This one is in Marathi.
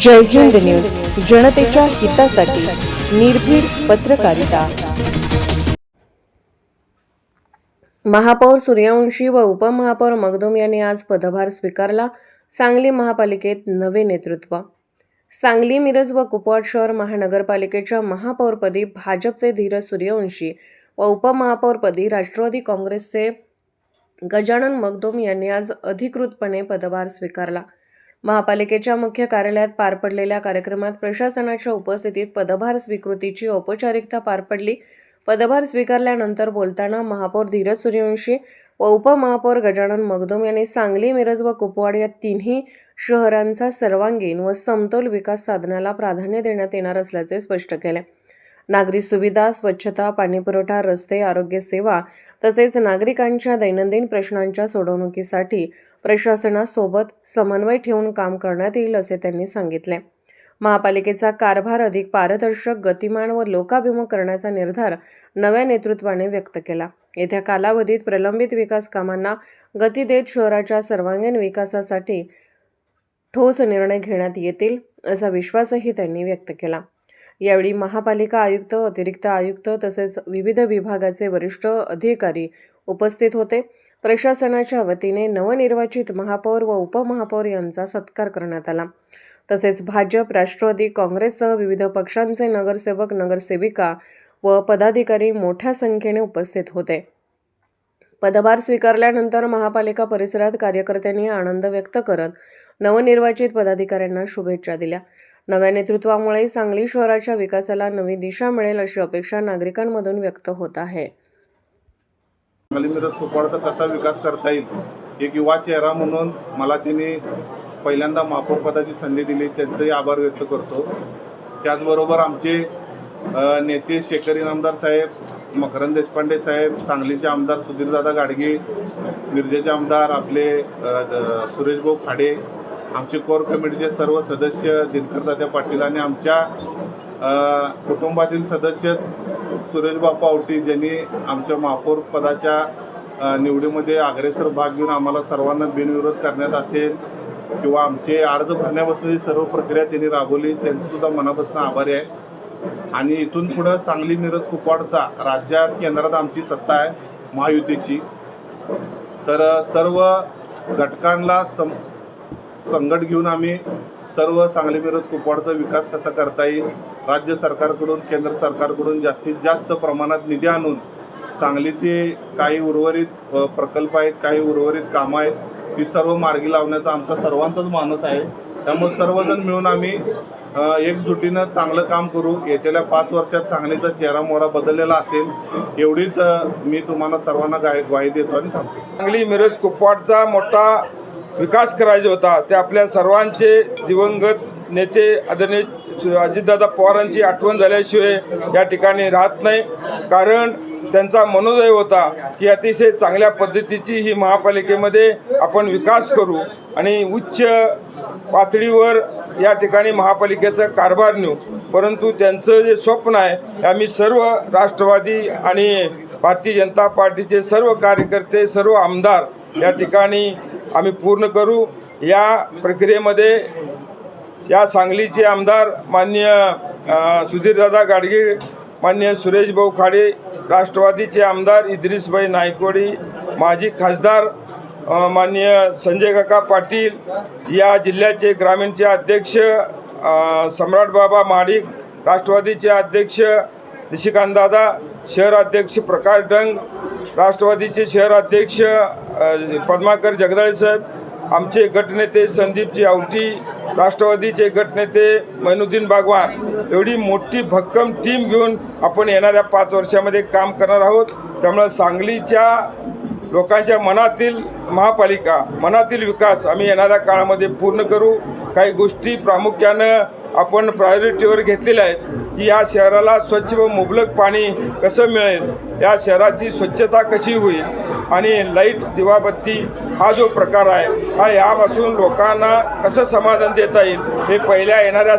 जय हिंद न्यूज जनतेच्या हितासाठी निर्भीड पत्रकारिता. महापौर सूर्यवंशी व उपमहापौर मगदुम यांनी आज पदभार स्वीकारला. सांगली महापालिकेत नवे नेतृत्व. सांगली मिरज व कुपवाड शहर महानगरपालिकेच्या महापौरपदी भाजपचे धीरज सूर्यवंशी व उपमहापौरपदी राष्ट्रवादी काँग्रेसचे गजानन मगदुम यांनी आज अधिकृतपणे पदभार स्वीकारला. महापालिकेच्या मुख्य कार्यालयात पार पडलेल्या कार्यक्रमात प्रशासनाच्या उपस्थितीत पदभार स्वीकृतीची औपचारिकता पार पडली. पदभार स्वीकारल्यानंतर बोलताना महापौर धीरज सूर्यवंशी व उपमहापौर गजानन मगदुम यांनी सांगली मिरज व कुपवाड या तिन्ही शहरांचा सर्वांगीण व समतोल विकास साधण्याला प्राधान्य देण्यात येणार असल्याचे स्पष्ट केले. नागरी सुविधा स्वच्छता पाणीपुरवठा रस्ते आरोग्य सेवा तसेच नागरिकांच्या दैनंदिन प्रश्नांच्या सोडवणुकीसाठी प्रशासनासोबत समन्वय ठेवून काम करण्यात येईल असे त्यांनी सांगितले. महापालिकेचा कारभार अधिक पारदर्शक गतिमान व लोकाभिमुख करण्याचा निर्धार नव्या नेतृत्वाने व्यक्त केला. येत्या कालावधीत प्रलंबित विकास कामांना गती देत शहराच्या सर्वांगीण विकासासाठी ठोस निर्णय घेण्यात येतील असा विश्वासही त्यांनी व्यक्त केला. यावेळी महापालिका आयुक्त अतिरिक्त आयुक्त तसेच विविध विभागाचे वरिष्ठ अधिकारी उपस्थित होते. प्रशासनाच्या वतीने नवनिर्वाचित महापौर व उपमहापौर यांचा सत्कार करण्यात आला. तसेच भाजप राष्ट्रवादी काँग्रेससह विविध पक्षांचे नगरसेवक नगरसेविका व पदाधिकारी मोठ्या संख्येने उपस्थित होते. पदभार स्वीकारल्यानंतर महापालिका परिसरात कार्यकर्त्यांनी आनंद व्यक्त करत नवनिर्वाचित पदाधिकाऱ्यांना शुभेच्छा दिल्या. नव्या नेतृत्वामुळे सांगली शहराच्या विकासाला नवी दिशा मिळेल अशी अपेक्षा नागरिकांमधून व्यक्त होत आहे. सांगली मिरज कुपवाडचा कसा विकास करता येईल एक युवा चेहरा म्हणून मला तिने पहिल्यांदा महापौरपदाची संधी दिली त्यांचंही आभार व्यक्त करतो. त्याचबरोबर आमचे नेते शेखर इनामदार साहेब मकरंद देशपांडे साहेब सांगलीचे आमदार सुधीरदादा गाडगे मिरजेचे आमदार आपले द- सुरेशभाऊ खाडे आमचे कोर कमिटीचे सर्व सदस्य दिनकर दादा पाटील आणि आमच्या कुटुंबातील सदस्यच सुरेशबा पावटी आवटी ज्यांनी आमच्या महापौर पदाच्या निवडीमध्ये अग्रेसर भाग घेऊन आम्हाला सर्वांना बिनविरोध करण्यात असेल किंवा आमचे अर्ज भरण्यापासून सर्व प्रक्रिया त्यांनी राबवली त्यांचंसुद्धा मनापासून आभारी आहे. आणि इथून पुढं सांगली मिरज कुपवाडचा राज्यात केंद्रात आमची सत्ता आहे महायुतीची. तर सर्व घटकांना सम संकट घेऊन आम्ही सर्व सांगली मिरज कुपवाडचा विकास कसा करता येईल? राज्य सरकारकडून केंद्र सरकारकडून जास्तीत जास्त प्रमाणात निधी आणून सांगलीचे काही उर्वरित प्रकल्प आहेत काही उर्वरित कामं आहेत ती सर्व मार्गी लावण्याचा आमचा सर्वांचाच मानस आहे. त्यामुळे सर्वजण मिळून आम्ही एकजुटीनं चांगलं काम करू. येत्याला पाच वर्षात सांगलीचा चेहरा मोहरा बदललेला असेल एवढीच मी तुम्हाला सर्वांना गाय ग्वाही देतो आणि थांबतो. सांगली मिरज कुपवाडचा मोठा विकास करायचा होता ते आपल्या सर्वांचे दिवंगत नेते आदरणीय अजितदादा पवारांची आठवण झाल्याशिवाय या ठिकाणी राहत नाही. कारण त्यांचा मनोदय होता की अतिशय चांगल्या पद्धतीची ही महापालिकेमध्ये आपण विकास करू आणि उच्च पातळीवर या ठिकाणी महापालिकेचा कारभार नेऊ. परंतु त्यांचं जे स्वप्न आहे आम्ही सर्व राष्ट्रवादी आणि भारतीय जनता पार्टीचे सर्व कार्यकर्ते सर्व आमदार या ठिकाणी आम्ही पूर्ण करू. या प्रक्रियेमध्ये या सांगलीचे आमदार मान्य सुधीरदादा गाडगीळ मान्य सुरेशभाऊ खाडे राष्ट्रवादीचे आमदार इद्रिसभाई नायकवाडी माजी खासदार मान्य संजय काका पाटील या जिल्ह्याचे ग्रामीणचे अध्यक्ष सम्राट बाबा महाडिक राष्ट्रवादीचे अध्यक्ष निशिकांतदादा शहर अध्यक्ष प्रकाश डंग राष्ट्रवादीचे शहर अध्यक्ष पद्माकर जगदाळे साहेब आमचे गटनेते संदीपजी आवटी राष्ट्रवादीचे गटनेते मैनुद्दीन बागवान एवढी मोठी भक्कम टीम घेऊन आपण येणाऱ्या पाच वर्षामध्ये काम करणार आहोत. त्यामुळं सांगलीच्या लोकांच्या मनातील महापालिका मनातील विकास आम्ही येणाऱ्या काळामध्ये पूर्ण करू. काही गोष्टी प्रामुख्यानं आपण प्रायोरिटीवर घेतलेल्या आहेत. की या शहराला स्वच्छ व मुबलक पाणी कसं मिळेल? या शहराची स्वच्छता कशी होईल? आणि लाइट दिवाबत्ती हा जो प्रकार आहे हा यापासून लोकांना कसं समाधान देता येईल? हे पहिल्या येणाऱ्या